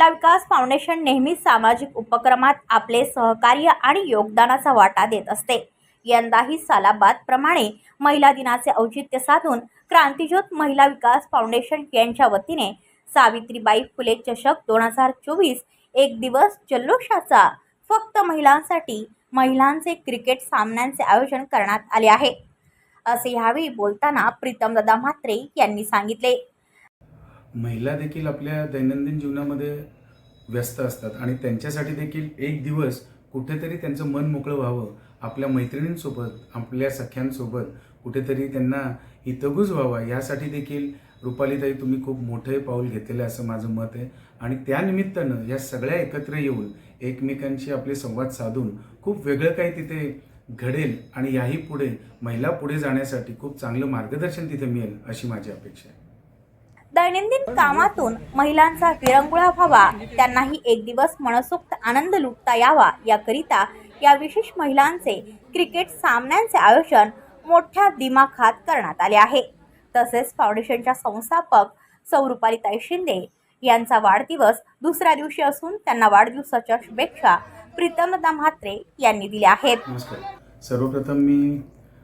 महिला विकास फाउंडेशन नेहमीच सामाजिक उपक्रमात आपले सहकार्य आणि योगदानाचा वाटा देत असते. यंदाही सालाबादप्रमाणे महिला दिनाचे औचित्य साधून क्रांतीज्योत महिला विकास फाउंडेशन यांच्या वतीने सावित्रीबाई फुले चषक दोन हजार चोवीस एक दिवस जल्लोषाचा फक्त महिलांसाठी महिलांचे क्रिकेट सामन्यांचे आयोजन करण्यात आले आहे. असे यावेळी बोलताना प्रीतमदादा म्हात्रे यांनी सांगितले. महिला देखील आपल्या दैनंदिन जीवनामध्ये व्यस्त असतात आणि त्यांच्यासाठी देखील एक दिवस कुठेतरी त्यांचं मन मोकळं व्हावं आपल्या मैत्रिणींसोबत आपल्या सख्यांसोबत कुठेतरी त्यांना हितगुज व्हावा यासाठी देखील रुपालीताई तुम्ही खूप मोठे पाऊल घेतलेलं असं माझं मत आहे. आणि त्यानिमित्तानं या सगळ्या एकत्र येऊन एकमेकांशी आपले संवाद साधून खूप वेगळं काही तिथे घडेल आणि याही पुढे महिला पुढे जाण्यासाठी खूप चांगलं मार्गदर्शन तिथे मिळेल अशी माझी अपेक्षा आहे. दैनंदिन कामातून महिलांचा विरंगुळा व्हावा त्यांनाही एक दिवस मनसोक्त आनंद लुटता यावा याकरिता या विशेष महिलांचे क्रिकेट सामन्यांचे आयोजन मोठ्या दिमाखात करण्यात आले आहे. तसेच फाउंडेशनच्या संस्थापक सौरुपालीताई शिंदे यांचा वाढदिवस दुसऱ्या दिवशी असून त्यांना वाढदिवसाच्या शुभेच्छा प्रीतमदा म्हात्रे यांनी दिल्या आहेत. नमस्कार. सर्वप्रथम मी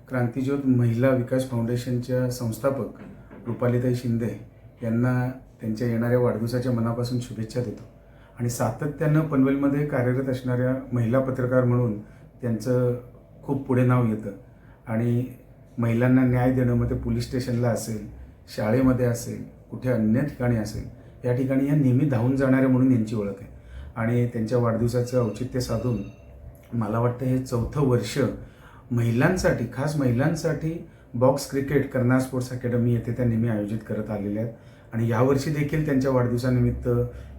क्रांतीज्योत महिला विकास फाउंडेशनच्या संस्थापक रुपालीताई शिंदे यांना त्यांच्या येणाऱ्या वाढदिवसाच्या मनापासून शुभेच्छा देतो. आणि सातत्यानं पनवेलमध्ये कार्यरत असणाऱ्या महिला पत्रकार म्हणून त्यांचं खूप पुढे नाव येतं. आणि महिलांना न्याय देणं मग ते पोलीस स्टेशनला असेल शाळेमध्ये असेल कुठे अन्य ठिकाणी असेल या ठिकाणी या नेहमी धावून जाणाऱ्या म्हणून यांची ओळख आहे. आणि त्यांच्या वाढदिवसाचं औचित्य साधून मला वाटतं हे चौथं वर्ष महिलांसाठी खास महिलांसाठी box cricket Karnala sports academy येथे त्या नेहमी आयोजित करत आलेल्या आहेत. आणि यावर्षी देखील त्यांच्या वाढदिवसानिमित्त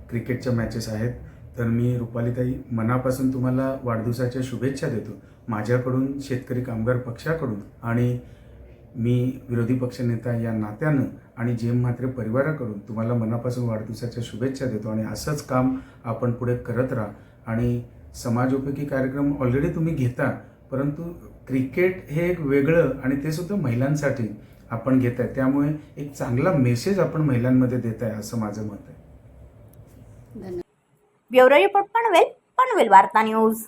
क्रिकेटच्या मॅचेस आहेत. तर मी रुपालीताई मनापासून तुम्हाला वाढदिवसाच्या शुभेच्छा देतो. माझ्याकडून शेतकरी कामगार पक्षाकडून आणि मी विरोधी पक्षनेता या नात्यानं आणि जेम म्हात्रे परिवाराकडून तुम्हाला मनापासून वाढदिवसाच्या शुभेच्छा देतो आणि असंच काम आपण पुढे करत राहा. आणि समाजोपयोगी कार्यक्रम ऑलरेडी तुम्ही घेता परंतु क्रिकेट हे एक वेगळं आणि ते सुद्धा महिलांसाठी आपण घेत आहे. त्यामुळे एक चांगला मेसेज आपण महिलांमध्ये देत आहे असं माझं मत आहे. ब्युरो रिपोर्ट पनवेल पनवेल वार्ता न्यूज.